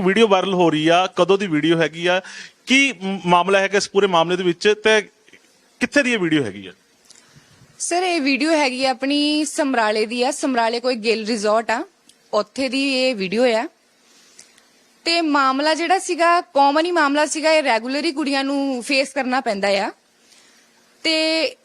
Video viral ਹੋ ਰਹੀ ਆ, ਕਦੋਂ ਦੀ ਵੀਡੀਓ ਹੈਗੀ ਆ, ਕੀ ਮਾਮਲਾ ਹੈਗਾ ਇਸ ਪੂਰੇ ਮਾਮਲੇ ਦੇ ਵਿੱਚ ਤੇ ਕਿੱਥੇ ਦੀ ਇਹ ਵੀਡੀਓ ਹੈਗੀ ਆ? ਸਰ, ਇਹ ਵੀਡੀਓ ਹੈਗੀ ਆ ਆਪਣੀ ਸਮਰਾਲੇ ਦੀ ਆ, ਸਮਰਾਲੇ ਕੋਈ ਗਿੱਲ ਰਿਜ਼ੋਰਟ ਆ, ਉੱਥੇ ਦੀ ਇਹ ਵੀਡੀਓ ਆ। ਤੇ ਮਾਮਲਾ ਜਿਹੜਾ ਸੀਗਾ ਕਾਮਨ ਹੀ ਮਾਮਲਾ ਸੀਗਾ, ਇਹ ਰੈਗੂਲਰੀ ਕੁੜੀਆਂ ਨੂੰ ਫੇਸ ਕਰਨਾ ਪੈਂਦਾ ਆ। ਤੇ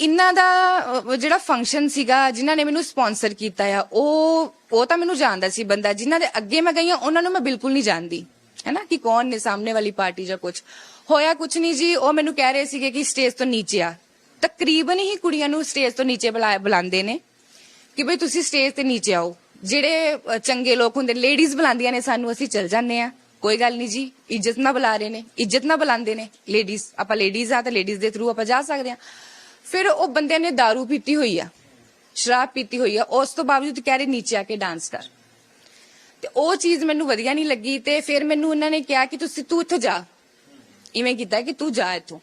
ਇਹਨਾਂ ਦਾ ਅਹ, ਜਿਹੜਾ ਫੰਕਸ਼ਨ ਸੀਗਾ ਜਿਨ੍ਹਾਂ ਨੇ ਮੈਨੂੰ ਸਪਾਂਸਰ ਕੀਤਾ ਆ ਉਹ ਉਹ ਤਾਂ ਮੈਨੂੰ ਜਾਣਦਾ ਸੀ ਬੰਦਾ। ਜਿਨ੍ਹਾਂ ਦੇ ਅੱਗੇ ਮੈਂ ਗਈ ਹਾਂ ਉਹਨਾਂ ਨੂੰ ਮੈਂ ਬਿਲਕੁਲ ਨਹੀਂ ਜਾਣਦੀ। ਹੈਨਾ? ਕਿ ਕੌਣ ਨੇ ਸਾਹਮਣੇ ਵਾਲੀ ਪਾਰਟੀ ਜਾਂ ਕੁਝ ਹੋਇਆ ਕੁਝ ਨਹੀਂ ਜੀ। ਉਹ ਮੈਨੂੰ ਕਹਿ ਰਹੇ ਸੀਗੇ ਕਿ ਸਟੇਜ ਤੋਂ ਨੀਚੇ ਆ। ਤਕਰੀਬਨ ਹੀ ਕੁੜੀਆਂ ਨੂੰ ਸਟੇਜ ਤੋਂ ਨੀਚੇ ਬੁਲਾ- ਬੁਲਾਉਂਦੇ ਨੇ ਕਿ ਭਈ ਤੁਸੀਂ ਸਟੇਜ ਤੇ ਨੀਚੇ ਆਓ। ਜਿਹੜੇ ਅ, ਚੰਗੇ ਲੋਕ ਹੁੰਦੇ ਲੇਡੀਜ਼ ਬੁਲਾਉਂਦੀਆਂ ਨੇ ਸਾਨੂੰ ਅਸੀਂ ਚਲ ਜਾਂਦੇ ਆ। ਕੋਈ ਗੱਲ ਨਹੀਂ ਜੀ। ਇੱਜ਼ਤ ਨਾਲ ਬੁਲਾ ਰਹੇ ਨੇ। ਇੱਜ਼ਤ ਨਾਲ ਬੁਲਾਉਂਦੇ ਨੇ। ਲੇਡੀਜ਼ ਆਪਾਂ ਲੇਡੀਜ਼ ਆ ਤਾਂ ਲੇਡੀਜ਼ ਦੇ ਥਰੂ ਆਪਾਂ ਜਾ ਸਕਦੇ ਆ। ਫਿਰ ਉਹ ਬੰਦਿਆਂ ਨੇ दारू ਪੀਤੀ ਹੋਈ ਆ, ਸ਼ਰਾਬ ਪੀਤੀ ਹੋਈ ਆ, ਉਸ ਤੋਂ ਬਾਵਜੂਦ ਕਹਿ ਰਹੇ ਨੀਚੇ ਆ ਕੇ ਡਾਂਸ ਕਰ। ਤੇ ਉਹ ਚੀਜ਼ ਮੈਨੂੰ ਵਧੀਆ ਨਹੀਂ ਲੱਗੀ ਤੇ ਫਿਰ ਮੈਨੂੰ ਉਹਨਾਂ ਨੇ ਕਿਹਾ ਕਿ ਤੁਸੀਂ ਤੂੰ ਇੱਥੋਂ ਜਾ। ਇਵੇਂ ਕੀਤਾ ਕਿ ਤੂੰ ਜਾ ਇੱਥੋਂ।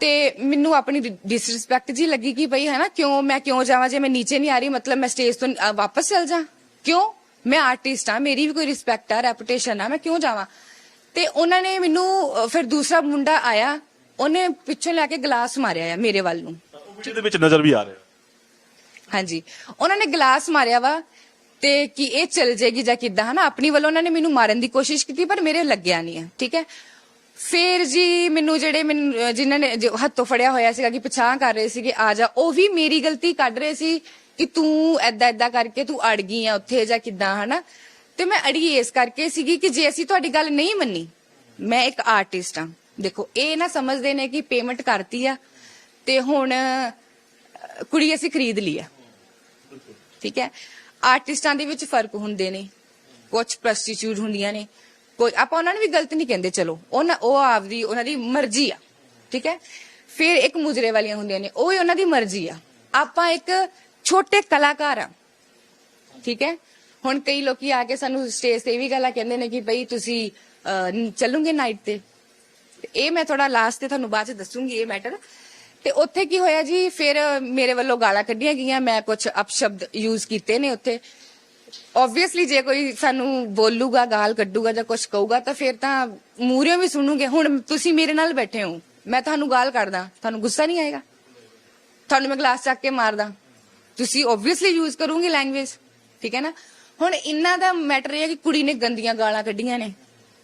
ਤੇ ਮੈਨੂੰ ਆਪਣੀ ਡਿਸਰਿਸਪੈਕਟ ਜੀ ਲੱਗੀ ਕਿ ਭਈ ਹੈ ਨਾ ਕਿਉਂ ਮੈਂ ਕਿਉਂ ਜਾਵਾਂ ਜੇ ਮੈਂ ਨੀਚੇ ਨਹੀਂ ਆ ਰਹੀ, ਮਤਲਬ ਮੈਂ ਸਟੇਜ ਤੋਂ ਵਾਪਸ ਚਲ ਜਾ। ਕਿਉਂ? ਮੈਂ ਆਰਟਿਸਟ ਆ, ਮੇਰੀ ਵੀ ਕੋਈ ਰਿਸਪੈਕਟ ਆ ਰੈਪੂਟੇਸ਼ਨ ਆ, ਮੈਂ ਕਿਉਂ ਜਾਵਾਂ? ਤੇ ਉਹਨਾਂ ਨੇ ਮੈਨੂੰ ਫਿਰ ਦੂਸਰਾ ਮੁੰਡਾ ਆਇਆ ਉਹਨੇ ਪਿੱਛੋਂ ਲੈ ਕੇ ਗਲਾਸ ਮਾਰਿਆ ਆ ਮੇਰੇ ਵੱਲ ਨੂੰ। ਉਹ ਵੀਡੀਓ ਦੇ ਵਿੱਚ ਨਜ਼ਰ ਵੀ ਆ ਰਿਹਾ? ਹਾਂਜੀ। ਉਹਨਾਂ ਨੇ ਗਲਾਸ ਮਾਰਿਆ ਵਾ ਤੇ ਕਿ ਇਹ ਚਲ ਜਾਏਗੀ ਜਾਂ ਕਿੱਦਾਂ ਹਨਾ? ਆਪਣੀ ਵੱਲੋਂ ਉਹਨਾਂ ਨੇ ਮੈਨੂੰ ਮਾਰਨ ਦੀ ਕੋਸ਼ਿਸ਼ ਕੀਤੀ ਪਰ ਮੇਰੇ ਲੱਗਿਆ ਨਹੀਂ ਹੈ ਠੀਕ ਹੈ? ਫਿਰ ਜੀ ਮੈਨੂੰ ਜਿਹੜੇ ਮੈਨੂੰ ਜਿਨ੍ਹਾਂ ਨੇ ਜੋ ਹੱਥੋਂ ਫੜਿਆ ਹੋਇਆ ਸੀਗਾ ਕਿ ਪਛਾਣ ਕਰ ਰਹੇ ਸੀਗੇ ਆ ਜਾ ਉਹ ਵੀ ਮੇਰੀ ਗਲਤੀ ਕੱਢ ਰਹੇ ਸੀ ਕਿ ਤੂੰ ਐਦਾਂ ਐਦਾਂ ਕਰਕੇ ਤੂੰ ਅੜ ਗਈ ਆ ਉੱਥੇ ਜਾਂ ਕਿੱਦਾਂ ਹਨਾ? ਤੇ ਮੈਂ ਅੜੀ ਇਸ ਕਰਕੇ ਸੀਗੀ ਕਿ ਜੇ ਅਸੀਂ ਤੁਹਾਡੀ ਗੱਲ ਨਹੀਂ ਮੰਨੀ ਮੈਂ ਇੱਕ ਆਰਟਿਸਟ ਆ ਦੇਖੋ ਇਹ ਨਾ ਸਮਝਦੇ ਨੇ ਕਿ ਪੇਮੈਂਟ ਕਰਤੀ ਆ ਤੇ ਹੁਣ ਕੁੜੀ ਅਸੀਂ ਖਰੀਦ ਲਈ ਆ। ਠੀਕ ਹੈ? ਆਰਟਿਸਟਾਂ ਦੇ ਵਿੱਚ ਫ਼ਰਕ ਹੁੰਦੇ ਨੇ। ਕੁਝ ਪ੍ਰਸਟੀਟਿਊਟ ਹੁੰਦੀਆਂ ਨੇ। ਕੋਈ ਆਪਾਂ ਉਹਨਾਂ ਨੂੰ ਵੀ ਗਲਤ ਨਹੀਂ ਕਹਿੰਦੇ ਚਲੋ ਉਹਨਾਂ ਉਹ ਆਪਦੀ ਉਹਨਾਂ ਦੀ ਮਰਜ਼ੀ ਆ। ਠੀਕ ਹੈ? ਫਿਰ ਇੱਕ ਮੁਜਰੇ ਵਾਲੀਆਂ ਹੁੰਦੀਆਂ ਨੇ ਉਹ ਹੀ ਉਹਨਾਂ ਦੀ ਮਰਜ਼ੀ ਆ। ਆਪਾਂ ਇੱਕ ਛੋਟੇ ਕਲਾਕਾਰ ਆ। ਠੀਕ ਹੈ? ਹੁਣ ਕਈ ਲੋਕੀ ਆ ਕੇ ਸਾਨੂੰ ਸਟੇਜ ਤੇ ਇਹ ਵੀ ਗੱਲਾਂ ਕਹਿੰਦੇ ਨੇ ਕਿ ਬਈ ਤੁਸੀਂ ਅਹ, ਨਾਈਟ ਤੇ? ਇਹ ਮੈਂ ਥੋੜਾ ਲਾਸਟ ਤੇ ਤੁਹਾਨੂੰ ਬਾਅਦ ਚ ਦੱਸੂਗੀ ਇਹ ਮੈਟਰ ਤੇ ਉੱਥੇ ਕੀ ਹੋਇਆ ਜੀ? ਫਿਰ ਮੇਰੇ ਵੱਲੋਂ ਗਾਲਾਂ ਕੱਢੀਆਂ ਗਈਆਂ। ਮੈਂ ਕੁਝ ਅਪਸ਼ਬਦ ਯੂਜ਼ ਕੀਤੇ ਨੇ ਉੱਥੇ। ਆਬਵੀਅਸਲੀ ਜੇ ਕੋਈ ਸਾਨੂੰ ਬੋਲੂਗਾ, ਗਾਲ ਕੱਢੂਗਾ ਜਾਂ ਕੁਝ ਕਹੂਗਾ, ਤਾਂ ਫਿਰ ਤਾਂ ਮੂਹਰਿਓਂ ਵੀ ਸੁਣੂਗੇ। ਹੁਣ ਤੁਸੀਂ ਮੇਰੇ ਨਾਲ ਬੈਠੇ ਹੋ। ਮੈਂ ਤੁਹਾਨੂੰ ਗਾਲ ਕੱਢਦਾ। ਤੁਹਾਨੂੰ ਗੁੱਸਾ ਨਹੀਂ ਆਏਗਾ? ਤੁਹਾਨੂੰ ਮੈਂ ਗਲਾਸ ਚੱਕ ਕੇ ਮਾਰਦਾ। ਤੁਸੀਂ ਆਬਵੀਅਸਲੀ ਯੂਜ਼ ਕਰੋਗੇ ਲੈਂਗੁਏਜ ਠੀਕ ਹੈ ਨਾ? ਹੁਣ ਇਹਨਾਂ ਦਾ ਮੈਟਰ ਇਹ ਹੈ ਕਿ ਕੁੜੀ ਨੇ ਗੰਦੀਆਂ ਗਾਲਾਂ ਕੱਢੀਆਂ ਨੇ।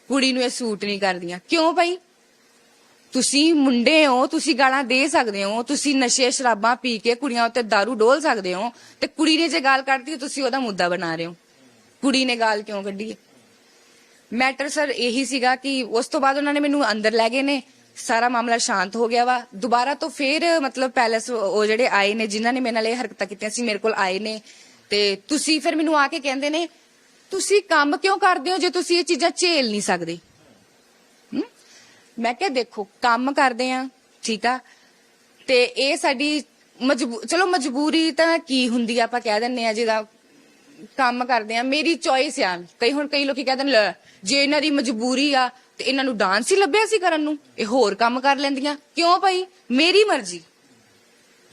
ਕੁੜੀ ਨੂੰ ਇਹ ਸੂਟ ਨਹੀਂ ਕਰਦੀਆਂ। ਕਿਉਂ ਭਾਈ? ਤੁਸੀਂ ਮੁੰਡੇ ਹੋ, ਤੁਸੀਂ ਗਾਲਾਂ ਦੇ ਸਕਦੇ ਹੋ, ਤੁਸੀਂ ਨਸ਼ੇ, ਸ਼ਰਾਬਾਂ ਪੀ ਕੇ ਕੁੜੀਆਂ ਉੱਤੇ दारू ਡੋਲ ਸਕਦੇ ਹੋ ਤੇ ਕੁੜੀ ਨੇ ਜੇ ਗਾਲ ਕੱਢਦੀ ਤੁਸੀਂ ਉਹਦਾ ਮੁੱਦਾ ਬਣਾ ਰਹੇ ਹੋ। ਕੁੜੀ ਨੇ ਗਾਲ ਕਿਉਂ ਕੱਢੀ? ਮੈਟਰ ਸਰ ਇਹੀ ਸੀਗਾ ਕਿ ਉਸ ਤੋਂ ਬਾਅਦ ਉਹਨਾਂ ਨੇ ਮੈਨੂੰ ਅੰਦਰ ਲੈ ਗਏ ਨੇ, ਸਾਰਾ ਮਾਮਲਾ ਸ਼ਾਂਤ ਹੋ ਗਿਆ ਵਾ। ਦੁਬਾਰਾ ਤੋਂ ਫੇਰ, ਮਤਲਬ ਪੈਲਸ ਉਹ ਜਿਹੜੇ ਆਏ ਨੇ, ਜਿਨ੍ਹਾਂ ਨੇ ਮੇਰੇ ਨਾਲ ਇਹ ਹਰਕਤਾਂ ਕੀਤੀਆਂ ਸੀ, ਮੇਰੇ ਕੋਲ ਆਏ ਨੇ। ਤੇ ਤੁਸੀਂ ਫਿਰ ਮੈਨੂੰ ਆ ਕੇ ਕਹਿੰਦੇ ਨੇ, ਤੁਸੀਂ ਕੰਮ ਕਿਉਂ ਕਰਦੇ ਹੋ ਜੇ ਤੁਸੀਂ ਇਹ ਚੀਜ਼ਾਂ ਝੇਲ ਨਹੀਂ ਸਕਦੇ? ਮੈਂ ਕਿਹਾ, ਦੇਖੋ, ਕੰਮ ਕਰਦੇ ਆ, ਠੀਕ ਆ, ਤੇ ਇਹ ਸਾਡੀ ਮਜਬੂ, ਚਲੋ ਮਜਬੂਰੀ ਤਾਂ ਕੀ ਹੁੰਦੀ ਆ, ਆਪਾਂ ਕਹਿ ਦਿੰਨੇ ਆ, ਜਿਹਦਾ ਕੰਮ ਕਰਦੇ ਆ, ਮੇਰੀ ਚੋਇਸ ਆ। ਕਈ ਹੁਣ ਕਈ ਲੋਕੀ ਕਹਿੰਦੇ ਨੇ ਜੇ ਇਹਨਾਂ ਦੀ ਮਜਬੂਰੀ ਆ, ਤੇ ਇਹਨਾਂ ਨੂੰ ਡਾਂਸ ਹੀ ਲੱਭਿਆ ਸੀ ਕਰਨ ਨੂੰ, ਇਹ ਹੋਰ ਕੰਮ ਕਰ ਲੈਂਦੀਆਂ। ਕਿਉਂ ਭਾਈ? ਮੇਰੀ ਮਰਜ਼ੀ।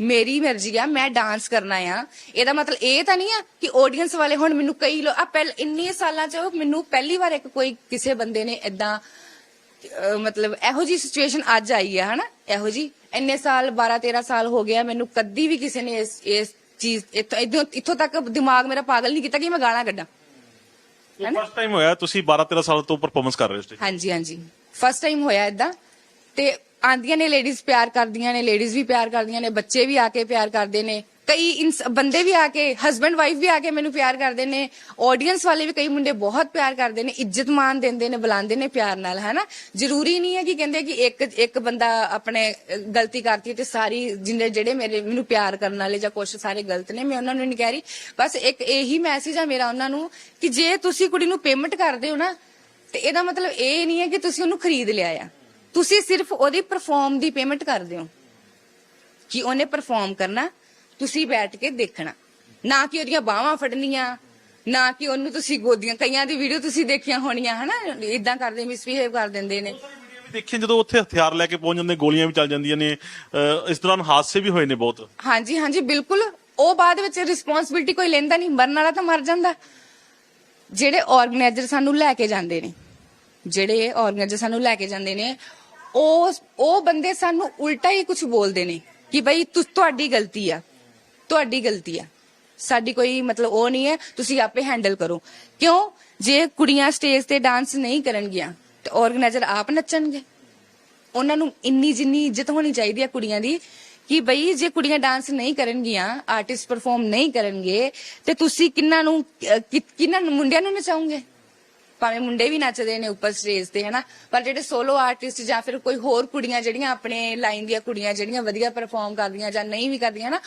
ਮੇਰੀ ਮਰਜ਼ੀ ਆ, ਮੈਂ ਡਾਂਸ ਕਰਨਾ ਆ। ਇਹਦਾ ਮਤਲਬ ਇਹ ਤਾਂ ਨਹੀਂ ਆ ਕਿ ਆਡੀਅנס ਵਾਲੇ ਹੁਣ ਮੈਨੂੰ ਕਈ ਲੋ, ਆ ਪਹਿਲ ਇੰਨੇ ਸਾਲਾਂ ਚ ਮੈਨੂੰ ਪਹਿਲੀ ਵਾਰ ਇੱਕ ਕੋਈ ਕਿਸੇ ਬੰਦੇ ਨੇ ਇਦਾਂ ਅਹ ਮਤਲਬ ਇਹੋ ਜੀ ਸਿਚੁਏਸ਼ਨ ਅੱਜ ਆਈ ਹੈ ਹਨਾ? ਇਹੋ ਜੀ ਇੰਨੇ ਸਾਲ 12 13 ਸਾਲ ਹੋ ਗਿਆ ਮੈਨੂੰ ਕਦੀ ਵੀ ਕਿਸੇ ਨੇ ਇਸ ਇਸ ਚੀਜ਼ ਇੱਥੋਂ ਇੱਥੋਂ- ਇੱਥੋਂ ਤੱਕ ਦਿਮਾਗ ਮੇਰਾ ਪਾਗਲ ਨਹੀਂ ਕੀਤਾ ਕਿ ਮੈਂ ਗਾਲਾਂ ਕੱਢਾਂ। ਫਸਟ ਟਾਈਮ ਹੋਇਆ ਤੁਸੀਂ 12 13 ਸਾਲ ਤੋਂ ਪਰਫਾਰਮੈਂਸ ਕਰ ਰਹੇ ਹੋ ਹਾਂਜੀ ਹਾਂਜੀ। ਫਸਟ ਟਾਈਮ ਹੋਇਆ ਇਦਾਂ ਤੇ ਆਂਦੀਆਂ ਨੇ ਲੇਡੀਜ਼ ਪਿਆਰ ਕਰਦੀਆਂ ਨੇ ਲੇਡੀਜ਼ ਵੀ ਪਿਆਰ ਕਰਦੀਆਂ ਨੇ ਬੱਚੇ ਵੀ ਆ ਕੇ ਪਿਆਰ ਕਰਦੇ ਨੇ। ਕਈ ਇਨਸ- ਬੰਦੇ ਵੀ ਆ ਕੇ ਹਸਬੰਡ ਵਾਈਫ ਵੀ ਆ ਕੇ ਮੈਨੂੰ ਪਿਆਰ ਕਰਦੇ ਨੇ। ਆਡੀਅנס ਵਾਲੇ ਵੀ ਕਈ ਮੁੰਡੇ ਬਹੁਤ ਪਿਆਰ ਕਰਦੇ ਨੇ ਇੱਜ਼ਤ ਮਾਨ ਦਿੰਦੇ ਨੇ ਬੁਲਾਉਂਦੇ ਨੇ ਪਿਆਰ ਨਾਲ ਹਨਾ? ਜ਼ਰੂਰੀ ਨਹੀਂ ਹੈ ਕਿ ਕਹਿੰਦੇ ਕਿ ਇੱਕ ਇੱਕ ਬੰਦਾ ਆਪਣੇ ਅਹ, ਗਲਤੀ ਕਰਤੀ ਤੇ ਸਾਰੀ ਜਿੰਨੇ ਜਿਹੜੇ ਮੇਰੇ ਮੈਨੂੰ ਪਿਆਰ ਕਰਨ ਵਾਲੇ ਜਾਂ ਕੁਛ ਸਾਰੇ ਗਲਤ ਨੇ ਮੈਂ ਉਹਨਾਂ ਨੂੰ ਨਹੀਂ ਕਹਿ ਰਹੀ। ਬਸ ਇੱਕ ਇਹੀ ਮੈਸੇਜ ਆ ਮੇਰਾ ਉਹਨਾਂ ਨੂੰ ਕਿ ਜੇ ਤੁਸੀਂ ਕੁੜੀ ਨੂੰ ਪੇਮੈਂਟ ਕਰਦੇ ਹੋ ਨਾ ਤੇ ਇਹਦਾ ਮਤਲਬ ਇਹ ਨਹੀਂ ਹੈ ਕਿ ਤੁਸੀਂ ਉਹਨੂੰ ਖਰੀਦ ਲਿਆ ਆ। ਤੁਸੀਂ ਸਿਰਫ ਉਹਦੀ ਪਰਫਾਰਮ ਦੀ ਪੇਮੈਂਟ ਕਰਦੇ ਹੋ। ਕਿ ਉਹਨੇ ਪਰਫਾਰਮ ਕਰਨਾ ਤੁਸੀਂ ਬੈਠ ਕੇ ਦੇਖਣਾ। ਨਾ ਕਿ ਉਹਦੀਆਂ ਬਾਹਾਂ ਫੜਨੀਆਂ ਨਾ ਕਿ ਉਹਨੂੰ ਤੁਸੀਂ ਗੋਦੀਆਂ ਕਈਆਂ ਦੀ ਵੀਡੀਓ ਤੁਸੀਂ ਦੇਖੀਆਂ ਹੋਣੀਆਂ ਹਨਾ? ਇਦਾਂ ਕਰਦੇ ਮਿਸਬਿਹੇਵ ਕਰ ਦਿੰਦੇ ਨੇ। ਦੇਖਿਆ ਜਦੋਂ ਉੱਥੇ ਹਥਿਆਰ ਲੈ ਕੇ ਪਹੁੰਚ ਜਾਂਦੇ ਗੋਲੀਆਂ ਵੀ ਚੱਲ ਜਾਂਦੀਆਂ ਨੇ ਇਸ ਦੌਰਾਨ ਹਾਦਸੇ ਵੀ ਹੋਏ ਨੇ ਬਹੁਤ। ਹਾਂਜੀ ਹਾਂਜੀ ਬਿਲਕੁਲ। ਉਹ ਬਾਅਦ ਵਿੱਚ ਰਿਸਪੌਂਸਿਬਿਲਟੀ ਕੋਈ ਲੈਂਦਾ ਨਹੀਂ ਮਰਨ ਵਾਲਾ ਤਾਂ ਮਰ ਜਾਂਦਾ। ਜਿਹੜੇ ਆਰਗੇਨਾਈਜ਼ਰ ਸਾਨੂੰ ਲੈ ਕੇ ਜਾਂਦੇ ਨੇ ਜਿਹੜੇ ਆਰਗੇਨਾਈਜ਼ਰ ਸਾਨੂੰ ਲੈ ਕੇ ਜਾਂਦੇ ਨੇ ਉਹ ਉਹ ਬੰਦੇ ਸਾਨੂੰ ਉਲਟਾ ਹੀ ਕੁਝ ਬੋਲਦੇ ਨੇ ਕਿ ਤੁ- ਤੁਹਾਡੀ ਗਲਤੀ ਆ। ਤੁਹਾਡੀ ਗਲਤੀ ਆ। ਸਾਡੀ ਕੋਈ ਮਤਲਬ ਉਹ ਨਹੀਂ ਹੈ ਤੁਸੀਂ ਆਪੇ ਹੈਂਡਲ ਕਰੋ। ਕਿਉਂ? ਜੇ ਕੁੜੀਆਂ ਸਟੇਜ ਤੇ ਡਾਂਸ ਨਹੀਂ ਕਰਨਗੀਆਂ ਤੇ ਆਰਗੇਨਾਈਜ਼ਰ ਆਪ ਨੱਚਣਗੇ। ਉਹਨਾਂ ਨੂੰ ਇੰਨੀ ਜਿੰਨੀ ਇੱਜ਼ਤ ਹੋਣੀ ਚਾਹੀਦੀ ਹੈ ਕੁੜੀਆਂ ਦੀ ਕਿ ਬਈ ਜੇ ਕੁੜੀਆਂ ਡਾਂਸ ਨਹੀਂ ਕਰਨਗੀਆਂ ਆਰਟਿਸਟ ਪਰਫਾਰਮ ਨਹੀਂ ਕਰਨਗੇ ਤੇ ਤੁਸੀਂ ਕਿੰਨਾਂ ਨੂੰ ਅਹ, ਕਿੰਨਾਂ ਨੂੰ ਮੁੰਡਿਆਂ ਨੂੰ ਨਚਾਉਂਗੇ ਭਾਵੇਂ ਮੁੰਡੇ ਵੀ ਨੱਚਦੇ ਨੇ ਉੱਪਰ ਸਟੇਜ ਤੇ ਹਨਾ? ਪਰ ਜਿਹੜੇ ਸੋਲੋ ਆਰਟਿਸਟ ਜਾਂ ਫਿਰ ਕੋਈ ਹੋਰ ਕੁੜੀਆਂ ਜਿਹੜੀਆਂ ਆਪਣੇ ਲਾਈਨ ਦੀਆਂ ਕੁੜੀਆਂ ਜਿਹੜੀਆਂ ਵਧੀਆ ਪਰਫਾਰਮ ਕਰਦੀਆਂ ਜਾਂ ਨਹੀਂ ਵੀ ਕਰਦੀਆਂ ਨਾ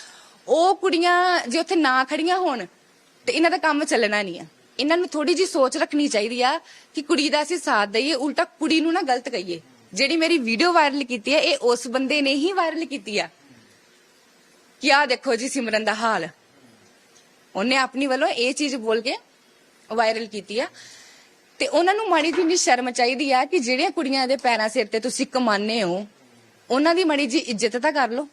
ਉਹ ਕੁੜੀਆਂ ਜੇ ਉੱਥੇ ਨਾ ਖੜੀਆਂ ਹੋਣ, ਤੇ ਇਹਨਾਂ ਦਾ ਕੰਮ ਚੱਲਣਾ ਨਹੀਂ ਆ। ਇਹਨਾਂ ਨੂੰ ਥੋੜੀ ਜੀ ਸੋਚ ਰੱਖਣੀ ਚਾਹੀਦੀ ਆ ਕਿ ਕੁੜੀ ਦਾ ਅਸੀਂ ਸਾਥ ਦਈਏ, ਉਲਟਾ ਕੁੜੀ ਨੂੰ ਨਾ ਗਲਤ ਕਹੀਏ। ਜਿਹੜੀ ਮੇਰੀ ਵੀਡੀਓ ਵਾਇਰਲ ਕੀਤੀ ਹੈ ਇਹ ਉਸ ਬੰਦੇ ਨੇ ਹੀ ਵਾਇਰਲ ਕੀਤੀ ਆ। ਕਿ ਆ ਦੇਖੋ ਜੀ ਸਿਮਰਨ ਦਾ ਹਾਲ। ਉਹਨੇ ਆਪਣੀ ਵੱਲੋਂ ਇਹ ਚੀਜ਼ ਬੋਲ ਕੇ ਵਾਇਰਲ ਕੀਤੀ ਆ। ਤੇ ਉਹਨਾਂ ਨੂੰ ਮਾੜੀ ਜਿਹੀ ਸ਼ਰਮ ਚਾਹੀਦੀ ਆ ਕਿ ਜਿਹੜੀਆਂ ਕੁੜੀਆਂ ਦੇ ਪੈਰਾਂ ਸਿਰ ਤੇ ਤੁਸੀਂ ਕਮਾਨੇ ਹੋ, ਉਹਨਾਂ ਦੀ ਮਾੜੀ ਜੀ ਇੱਜ਼ਤ ਤਾਂ ਕਰ ਲਓ।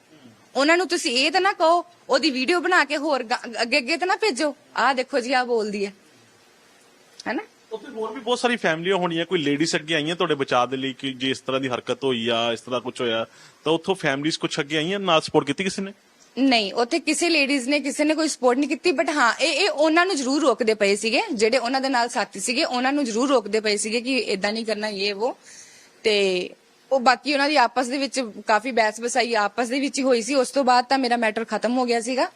ਉਹਨਾਂ ਨੂੰ ਤੁਸੀਂ ਇਹ ਤਾਂ ਨਾ ਕਹੋ ਉਹਦੀ ਵੀਡੀਓ ਬਣਾ ਕੇ ਹੋਰ ਗ- ਅੱਗੇ ਅੱਗੇ ਤਾਂ ਨਾ ਭੇਜੋ। ਆਹ ਦੇਖੋ ਜੀ ਆ ਬੋਲਦੀ ਹੈ। ਹੈਨਾ? ਉੱਥੇ ਹੋਰ ਵੀ ਬਹੁਤ ਸਾਰੀ ਫੈਮਲੀਆਂ ਹੋਣੀਆਂ ਕੋਈ ਲੇਡੀਜ਼ ਅੱਗੇ ਆਈਆਂ ਤੁਹਾਡੇ ਬਚਾਅ ਦੇ ਲਈ ਕਿ ਜੇ ਇਸ ਤਰ੍ਹਾਂ ਦੀ ਹਰਕਤ ਹੋਈ ਆ ਇਸ ਤਰ੍ਹਾਂ ਕੁਝ ਹੋਇਆ ਤਾਂ ਉੱਥੋਂ ਫੈਮਲੀਜ਼ ਕੁਝ ਅੱਗੇ ਆਈਆਂ ਨਾਲ ਸਪੋਰਟ ਕੀਤੀ ਕਿਸੇ ਨੇ? ਨਹੀਂ ਉੱਥੇ ਕਿਸੇ ਲੇਡੀਜ਼ ਨੇ ਕਿਸੇ ਨੇ ਕੋਈ ਸਪੋਰਟ ਨਹੀਂ ਕੀਤੀ ਬਟ ਹਾਂ ਇਹ ਇਹ ਉਹਨਾਂ ਨੂੰ ਜ਼ਰੂਰ ਰੋਕਦੇ ਪਏ ਸੀਗੇ ਜਿਹੜੇ ਉਹਨਾਂ ਦੇ ਨਾਲ ਸਾਥੀ ਸੀਗੇ ਉਹਨਾਂ ਨੂੰ ਜ਼ਰੂਰ ਰੋਕਦੇ ਪਏ ਸੀਗੇ ਕਿ ਇਦਾਂ ਨਹੀਂ ਕਰਨਾ ਇਹ ਉਹ। ਤੇ ਉਹ ਬਾਕੀ ਉਹਨਾਂ ਦੀ ਆਪਸ ਦੇ ਵਿੱਚ ਕਾਫੀ ਬਹਿਸ ਬਸਾਈ ਆਪਸ ਦੇ ਵਿੱਚ ਹੀ ਹੋਈ ਸੀ। ਉਸ ਤੋਂ ਬਾਅਦ ਤਾਂ ਮੇਰਾ ਮੈਟਰ ਖਤਮ ਹੋ ਗਿਆ ਸੀਗਾ।